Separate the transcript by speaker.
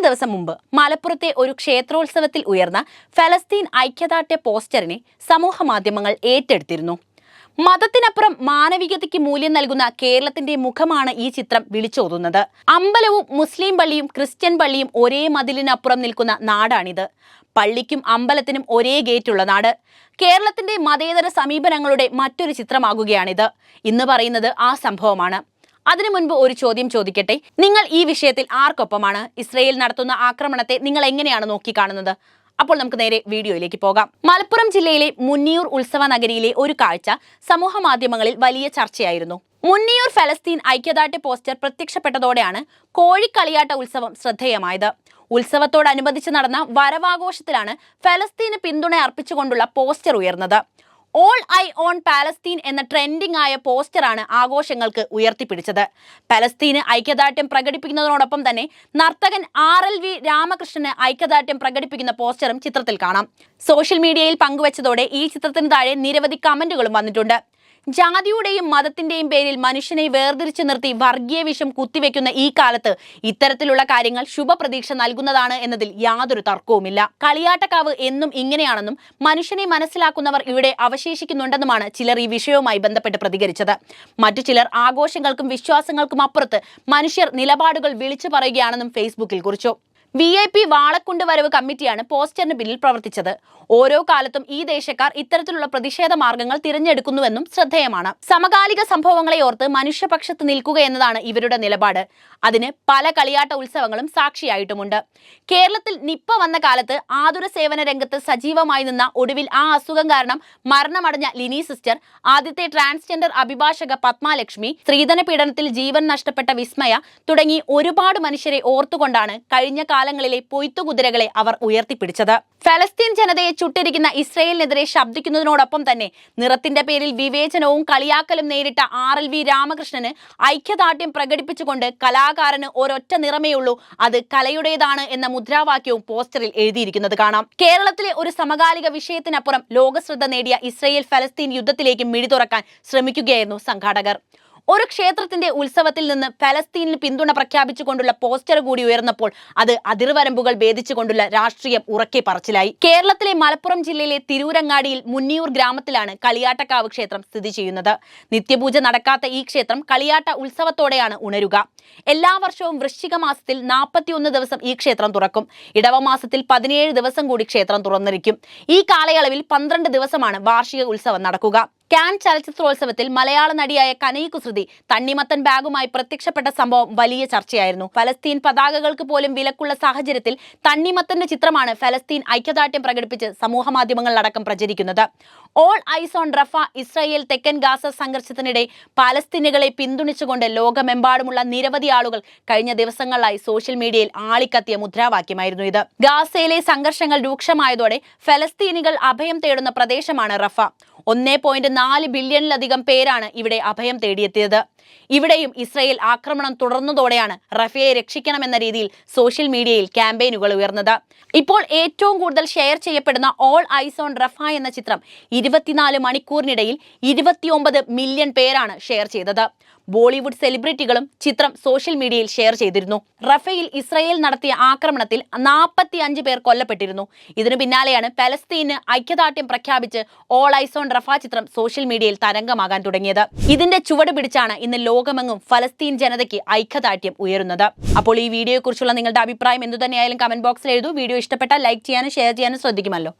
Speaker 1: കുറച്ചു ദിവസം മുമ്പ് മലപ്പുറത്തെ ഒരു ക്ഷേത്രോത്സവത്തിൽ ഉയർന്ന ഫലസ്തീൻ ഐക്യദാർഢ്യ പോസ്റ്ററിനെ സമൂഹ മാധ്യമങ്ങൾ ഏറ്റെടുത്തിരുന്നു. മതത്തിനപ്പുറം മാനവികതയ്ക്ക് മൂല്യം നൽകുന്ന കേരളത്തിന്റെ മുഖമാണ് ഈ ചിത്രം വിളിച്ചോതുന്നത്. അമ്പലവും മുസ്ലിം പള്ളിയും ക്രിസ്ത്യൻ പള്ളിയും ഒരേ മതിലിനപ്പുറം നിൽക്കുന്ന നാടാണിത്. പള്ളിക്കും അമ്പലത്തിനും ഒരേ ഗേറ്റുള്ള നാട്. കേരളത്തിന്റെ മതേതര സമീപനങ്ങളുടെ മറ്റൊരു ചിത്രമാകുകയാണിത്. ഇന്ന് പറയുന്നത് ആ സംഭവമാണ്. അതിനു മുൻപ് ഒരു ചോദ്യം ചോദിക്കട്ടെ? നിങ്ങൾ ഈ വിഷയത്തിൽ ആർക്കൊപ്പമാണ്? ഇസ്രയേൽ നടത്തുന്ന ആക്രമണത്തെ നിങ്ങൾ എങ്ങനെയാണ് നോക്കിക്കാണുന്നത്? അപ്പോൾ നമുക്ക് നേരെ വീഡിയോയിലേക്ക് പോകാം. മലപ്പുറം ജില്ലയിലെ മുന്നിയൂർ ഉത്സവ നഗരിയിലെ ഒരു കാഴ്ച സമൂഹ മാധ്യമങ്ങളിൽ വലിയ ചർച്ചയായിരുന്നു. മുന്നിയൂർ ഫലസ്തീൻ ഐക്യദാർഢ്യ പോസ്റ്റർ പ്രത്യക്ഷപ്പെട്ടതോടെയാണ് കോഴിക്കളിയാട്ട ഉത്സവം ശ്രദ്ധേയമായത്. ഉത്സവത്തോടനുബന്ധിച്ച് നടന്ന വരവാഘോഷത്തിലാണ് ഫലസ്തീന് പിന്തുണ അർപ്പിച്ചുകൊണ്ടുള്ള പോസ്റ്റർ ഉയർന്നത്. ഓൾ ഐ ഓൺ പാലസ്തീൻ എന്ന ട്രെൻഡിംഗ് ആയ പോസ്റ്ററാണ് ആഘോഷങ്ങൾക്ക് ഉയർത്തിപ്പിടിച്ചത്. പലസ്തീന് ഐക്യദാർഢ്യം പ്രകടിപ്പിക്കുന്നതിനോടൊപ്പം തന്നെ നർത്തകൻ ആർ എൽ വി രാമകൃഷ്ണന് ഐക്യദാർഢ്യം പ്രകടിപ്പിക്കുന്ന പോസ്റ്ററും ചിത്രത്തിൽ കാണാം. സോഷ്യൽ മീഡിയയിൽ പങ്കുവച്ചതോടെ ഈ ചിത്രത്തിന് താഴെ നിരവധി കമന്റുകളും വന്നിട്ടുണ്ട്. ജാതിയുടെയും മതത്തിന്റെയും പേരിൽ മനുഷ്യനെ വേർതിരിച്ചു നിർത്തി വർഗീയ വിഷം കുത്തിവെക്കുന്ന ഈ കാലത്ത് ഇത്തരത്തിലുള്ള കാര്യങ്ങൾ ശുഭപ്രതീക്ഷ നൽകുന്നതാണ് എന്നതിൽ യാതൊരു തർക്കവുമില്ല. കളിയാട്ടക്കാവ് എന്നും ഇങ്ങനെയാണെന്നും മനുഷ്യനെ മനസ്സിലാക്കുന്നവർ ഇവിടെ അവശേഷിക്കുന്നുണ്ടെന്നുമാണ് ചിലർ ഈ വിഷയവുമായി ബന്ധപ്പെട്ട് പ്രതികരിച്ചത്. മറ്റു ചിലർ ആഘോഷങ്ങൾക്കും വിശ്വാസങ്ങൾക്കും അപ്പുറത്ത് മനുഷ്യർ നിലപാടുകൾ വിളിച്ചു പറയുകയാണെന്നും ഫേസ്ബുക്കിൽ കുറിച്ചു. വി ഐ പി വാളക്കുണ്ട് വരവ് കമ്മിറ്റിയാണ് പോസ്റ്ററിന് പിന്നിൽ പ്രവർത്തിച്ചത്. ഓരോ കാലത്തും ഈ ദേശക്കാർ ഇത്തരത്തിലുള്ള പ്രതിഷേധ മാർഗങ്ങൾ തിരഞ്ഞെടുക്കുന്നുവെന്നും ശ്രദ്ധേയമാണ്. സമകാലിക സംഭവങ്ങളെ ഓർത്ത് മനുഷ്യപക്ഷത്ത് നിൽക്കുക എന്നതാണ് ഇവരുടെ നിലപാട്. അതിന് പല കളിയാട്ട ഉത്സവങ്ങളും സാക്ഷിയായിട്ടുമുണ്ട്. കേരളത്തിൽ നിപ്പ വന്ന കാലത്ത് ആതുര സേവന രംഗത്ത് സജീവമായി നിന്ന ഒടുവിൽ ആ അസുഖം കാരണം മരണമടഞ്ഞ ലിനി സിസ്റ്റർ ആദ്യത്തെ ട്രാൻസ്ജെൻഡർ അഭിഭാഷക പത്മാലക്ഷ്മി സ്ത്രീധന പീഡനത്തിൽ ജീവൻ നഷ്ടപ്പെട്ട വിസ്മയ തുടങ്ങി ഒരുപാട് മനുഷ്യരെ ഓർത്തുകൊണ്ടാണ് കഴിഞ്ഞ കാലങ്ങളിലെ പൊയ്ത്തുകുതിരകളെ അവർ ഉയർത്തിപ്പിടിച്ചത്. ഫലസ്തീൻ ജനതയെ ചുട്ടിരിക്കുന്ന ഇസ്രയേലിനെതിരെ ശബ്ദിക്കുന്നതിനോടൊപ്പം തന്നെ നിറത്തിന്റെ പേരിൽ വിവേചനവും കളിയാക്കലും നേരിട്ട ആർ എൽ വി രാമകൃഷ്ണന് ഐക്യദാർഢ്യം പ്രകടിപ്പിച്ചുകൊണ്ട് കലാകാരന് ഒരൊറ്റ നിറമേ ഉള്ളൂ അത് കലയുടേതാണ് എന്ന മുദ്രാവാക്യവും പോസ്റ്ററിൽ എഴുതിയിരിക്കുന്നത് കാണാം. കേരളത്തിലെ ഒരു സമകാലിക വിഷയത്തിനപ്പുറം ലോകശ്രദ്ധ നേടിയ ഇസ്രയേൽ ഫലസ്തീൻ യുദ്ധത്തിലേക്ക് മിഴി തുറക്കാൻ ശ്രമിക്കുകയായിരുന്നു സംഘാടകർ. ഒരു ക്ഷേത്രത്തിന്റെ ഉത്സവത്തിൽ നിന്ന് ഫലസ്തീനിൽ പിന്തുണ പ്രഖ്യാപിച്ചുകൊണ്ടുള്ള പോസ്റ്റർ കൂടി ഉയർന്നപ്പോൾ അത് അതിർവരമ്പുകൾ ഭേദിച്ചുകൊണ്ടുള്ള രാഷ്ട്രീയം ഉറക്കെ പറച്ചിലായി. കേരളത്തിലെ മലപ്പുറം ജില്ലയിലെ തിരൂരങ്ങാടിയിൽ മുന്നിയൂർ ഗ്രാമത്തിലാണ് കളിയാട്ടക്കാവ് ക്ഷേത്രം സ്ഥിതി ചെയ്യുന്നത്. നിത്യപൂജ നടക്കാത്ത ഈ ക്ഷേത്രം കളിയാട്ട ഉത്സവത്തോടെയാണ് ഉണരുക. എല്ലാ വർഷവും വൃശ്ചിക മാസത്തിൽ നാൽപ്പത്തിയൊന്ന് ദിവസം ഈ ക്ഷേത്രം തുറക്കും. ഇടവ മാസത്തിൽ പതിനേഴ് ദിവസം കൂടി ക്ഷേത്രം തുറന്നിരിക്കും. ഈ കാലയളവിൽ പന്ത്രണ്ട് ദിവസമാണ് വാർഷിക ഉത്സവം നടക്കുക. കാൻ ചലച്ചിത്രോത്സവത്തിൽ മലയാള നടിയായ കനയി കുസൃതി തണ്ണിമത്തൻ ബാഗുമായി പ്രത്യക്ഷപ്പെട്ട സംഭവം വലിയ ചർച്ചയായിരുന്നു. ഫലസ്തീൻ പതാകകൾക്ക് പോലും വിലക്കുള്ള സാഹചര്യത്തിൽ തണ്ണിമത്തന്റെ ചിത്രമാണ് ഫലസ്തീൻ ഐക്യദാർഢ്യം പ്രകടിപ്പിച്ച് സമൂഹ മാധ്യമങ്ങളിലടക്കം പ്രചരിക്കുന്നത്. All eyes on Rafah Israel തെക്കൻ ഗാസ സംഘർഷത്തിനിടെ പാലസ്തീനുകളെ പിന്തുണച്ചുകൊണ്ട് ലോകമെമ്പാടുമുള്ള നിരവധി ആളുകൾ കഴിഞ്ഞ ദിവസങ്ങളിലായി സോഷ്യൽ മീഡിയയിൽ ആളിക്കത്തിയ മുദ്രാവാക്യമായിരുന്നു ഇത്. ഗാസയിലെ സംഘർഷങ്ങൾ രൂക്ഷമായതോടെ ഫലസ്തീനികൾ അഭയം തേടുന്ന പ്രദേശമാണ് റഫ. ഒന്നേ പോയിന്റ് നാല് ബില്യണിലധികം പേരാണ് ഇവിടെ അഭയം തേടിയെത്തിയത്. ഇവിടെയും ഇസ്രയേൽ ആക്രമണം തുടർന്നതോടെയാണ് റഫയെ രക്ഷിക്കണമെന്ന രീതിയിൽ സോഷ്യൽ മീഡിയയിൽ ക്യാമ്പയിനുകൾ ഉയർന്നത്. ഇപ്പോൾ ഏറ്റവും കൂടുതൽ ഷെയർ ചെയ്യപ്പെടുന്ന ഓൾ ഐസ് ഓൺ റഫ എന്ന ചിത്രം ഇരുപത്തിനാല് മണിക്കൂറിനിടയിൽ ഇരുപത്തിയൊമ്പത് മില്യൺ പേരാണ് ഷെയർ ചെയ്തത്. ബോളിവുഡ് സെലിബ്രിറ്റികളും ചിത്രം സോഷ്യൽ മീഡിയയിൽ ഷെയർ ചെയ്തിരുന്നു. റഫയിൽ ഇസ്രയേൽ നടത്തിയ ആക്രമണത്തിൽ നാൽപ്പത്തി അഞ്ച് പേർ കൊല്ലപ്പെട്ടിരുന്നു. ഇതിനു പിന്നാലെയാണ് പലസ്തീന് ഐക്യദാർഢ്യം പ്രഖ്യാപിച്ച് ഓൾ ഐസോൺ റഫ ചിത്രം സോഷ്യൽ മീഡിയയിൽ തരംഗമാകാൻ തുടങ്ങിയത്. ഇതിന്റെ ചുവട് പിടിച്ചാണ് ഇന്ന് ലോകമെങ്ങും ഫലസ്തീൻ ജനതയ്ക്ക് ഐക്യദാർഢ്യം ഉയരുന്നത്. അപ്പോൾ ഈ വീഡിയോയെക്കുറിച്ചുള്ള നിങ്ങളുടെ അഭിപ്രായം എന്തുതന്നെയായാലും കമന്റ് ബോക്സിൽ എഴുതൂ. വീഡിയോ ഇഷ്ടപ്പെട്ടാൽ ലൈക്ക് ചെയ്യാനും ഷെയർ ചെയ്യാനും ശ്രദ്ധിക്കുമല്ലോ.